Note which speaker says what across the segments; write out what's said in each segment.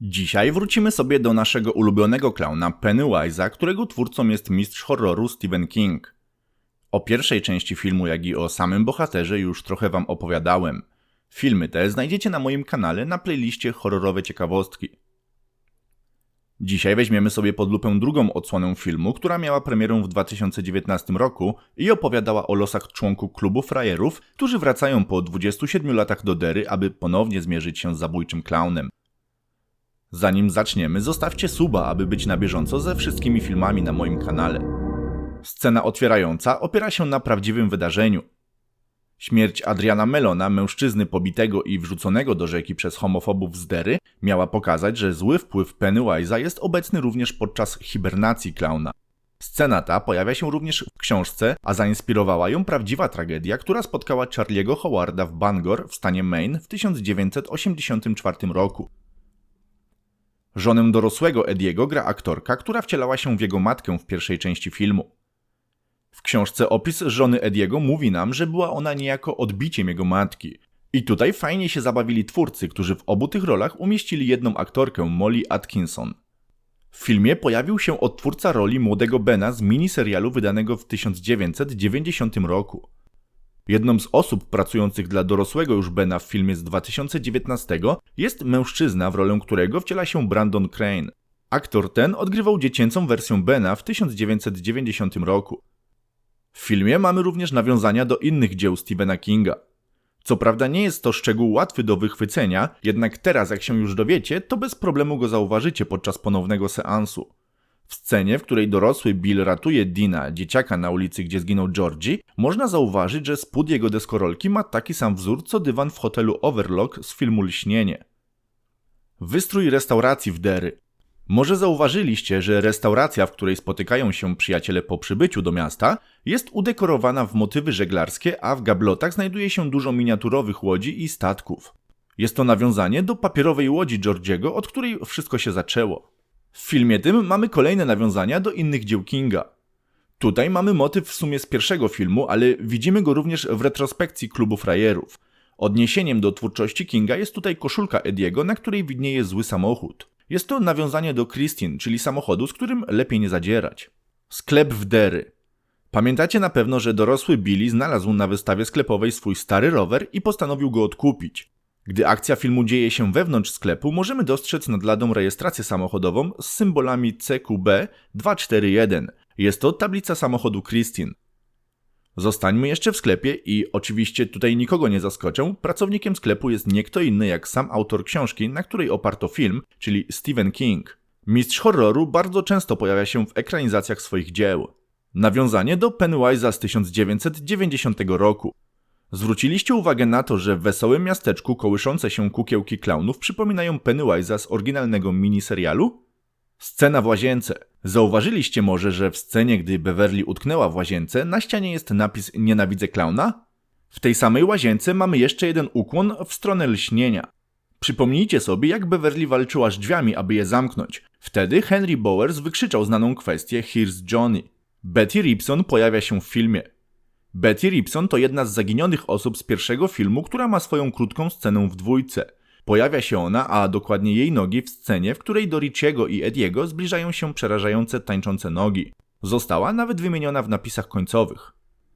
Speaker 1: Dzisiaj wrócimy sobie do naszego ulubionego klauna Pennywise'a, którego twórcą jest mistrz horroru Stephen King. O pierwszej części filmu, jak i o samym bohaterze już trochę wam opowiadałem. Filmy te znajdziecie na moim kanale na playliście horrorowe ciekawostki. Dzisiaj weźmiemy sobie pod lupę drugą odsłonę filmu, która miała premierę w 2019 roku i opowiadała o losach członków klubu frajerów, którzy wracają po 27 latach do Dery, aby ponownie zmierzyć się z zabójczym klaunem. Zanim zaczniemy, zostawcie suba, aby być na bieżąco ze wszystkimi filmami na moim kanale. Scena otwierająca opiera się na prawdziwym wydarzeniu. Śmierć Adriana Melona, mężczyzny pobitego i wrzuconego do rzeki przez homofobów z Dery, miała pokazać, że zły wpływ Pennywise'a jest obecny również podczas hibernacji klauna. Scena ta pojawia się również w książce, a zainspirowała ją prawdziwa tragedia, która spotkała Charlie'ego Howarda w Bangor w stanie Maine w 1984 roku. Żonę dorosłego Ediego gra aktorka, która wcielała się w jego matkę w pierwszej części filmu. W książce opis żony Ediego mówi nam, że była ona niejako odbiciem jego matki. I tutaj fajnie się zabawili twórcy, którzy w obu tych rolach umieścili jedną aktorkę, Molly Atkinson. W filmie pojawił się odtwórca roli młodego Bena z miniserialu wydanego w 1990 roku. Jedną z osób pracujących dla dorosłego już Bena w filmie z 2019 jest mężczyzna, w rolę którego wciela się Brandon Crane. Aktor ten odgrywał dziecięcą wersję Bena w 1990 roku. W filmie mamy również nawiązania do innych dzieł Stephena Kinga. Co prawda nie jest to szczegół łatwy do wychwycenia, jednak teraz jak się już dowiecie, to bez problemu go zauważycie podczas ponownego seansu. W scenie, w której dorosły Bill ratuje Dina, dzieciaka na ulicy, gdzie zginął Georgie, można zauważyć, że spód jego deskorolki ma taki sam wzór co dywan w hotelu Overlook z filmu Lśnienie. Wystrój restauracji w Derry. Może zauważyliście, że restauracja, w której spotykają się przyjaciele po przybyciu do miasta, jest udekorowana w motywy żeglarskie, a w gablotach znajduje się dużo miniaturowych łodzi i statków. Jest to nawiązanie do papierowej łodzi Georgiego, od której wszystko się zaczęło. W filmie tym mamy kolejne nawiązania do innych dzieł Kinga. Tutaj mamy motyw w sumie z pierwszego filmu, ale widzimy go również w retrospekcji klubu frajerów. Odniesieniem do twórczości Kinga jest tutaj koszulka Ediego, na której widnieje zły samochód. Jest to nawiązanie do Christine, czyli samochodu, z którym lepiej nie zadzierać. Sklep w Dery. Pamiętacie na pewno, że dorosły Billy znalazł na wystawie sklepowej swój stary rower i postanowił go odkupić. Gdy akcja filmu dzieje się wewnątrz sklepu, możemy dostrzec nad ladą rejestrację samochodową z symbolami CQB 241. Jest to tablica samochodu Christine. Zostańmy jeszcze w sklepie i oczywiście tutaj nikogo nie zaskoczę, pracownikiem sklepu jest nie kto inny jak sam autor książki, na której oparto film, czyli Stephen King. Mistrz horroru bardzo często pojawia się w ekranizacjach swoich dzieł. Nawiązanie do Pennywise'a z 1990 roku. Zwróciliście uwagę na to, że w wesołym miasteczku kołyszące się kukiełki klaunów przypominają Pennywise'a z oryginalnego miniserialu? Scena w łazience. Zauważyliście może, że w scenie, gdy Beverly utknęła w łazience, na ścianie jest napis Nienawidzę klauna? W tej samej łazience mamy jeszcze jeden ukłon w stronę lśnienia. Przypomnijcie sobie, jak Beverly walczyła z drzwiami, aby je zamknąć. Wtedy Henry Bowers wykrzyczał znaną kwestię Here's Johnny. Betty Ripson pojawia się w filmie. Betty Ripson to jedna z zaginionych osób z pierwszego filmu, która ma swoją krótką scenę w dwójce. Pojawia się ona, a dokładnie jej nogi w scenie, w której do Richiego i Ediego zbliżają się przerażające tańczące nogi. Została nawet wymieniona w napisach końcowych.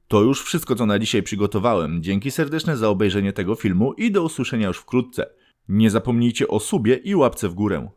Speaker 1: To już wszystko, co na dzisiaj przygotowałem. Dzięki serdeczne za obejrzenie tego filmu i do usłyszenia już wkrótce. Nie zapomnijcie o subie i łapce w górę.